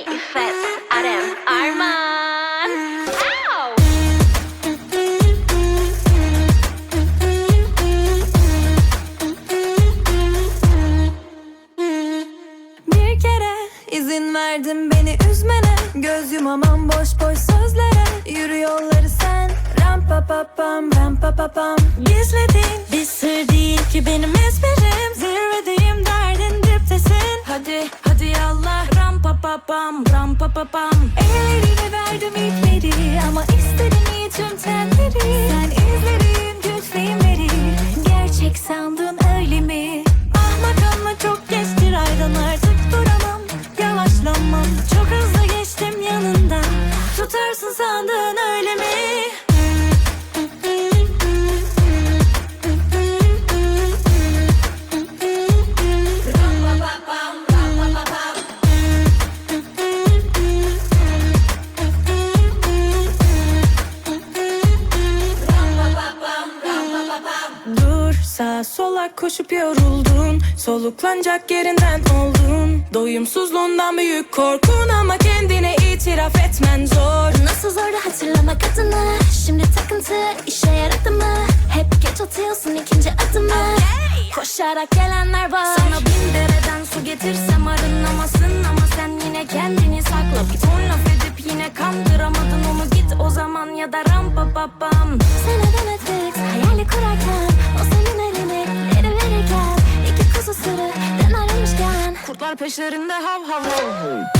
İffet, Arem, Arman. Bir kere izin verdim beni üzmene. Göz yumamam boş boş sözlere. Yürü yolları sen. Ram pa pa pam ram pa pa pam. Gizlediğin pa Ellerini verdim ilkleri Ama istedim iyi tüm tenleri. Sen izlerin güç filmleri. Gerçek sandın öyle mi? Ahmak ama çok geçtir aydan artık duramam. Yavaşlamam çok hızlı geçtim yanından. Tutarsın sandın öyle mi? Sağa sola koşup yoruldun Soluklanacak yerinden oldun. Doyumsuzluğundan büyük korkun Ama kendine itiraf etmen zor. Nasıl zordu hatırlamak adını Şimdi takıntı işe yaradı mı? Hep geç atıyorsun ikinci adımı. Koşarak gelenler var. Sana bin dereden su getirsem arınamazsın Ama sen yine kendini sakla. Bir ton laf edip yine kandıramadın. Onu Git o zaman ya da rampa babam Sen Netflix hayali kurarken Kurtlar peşlerinde hav hav hav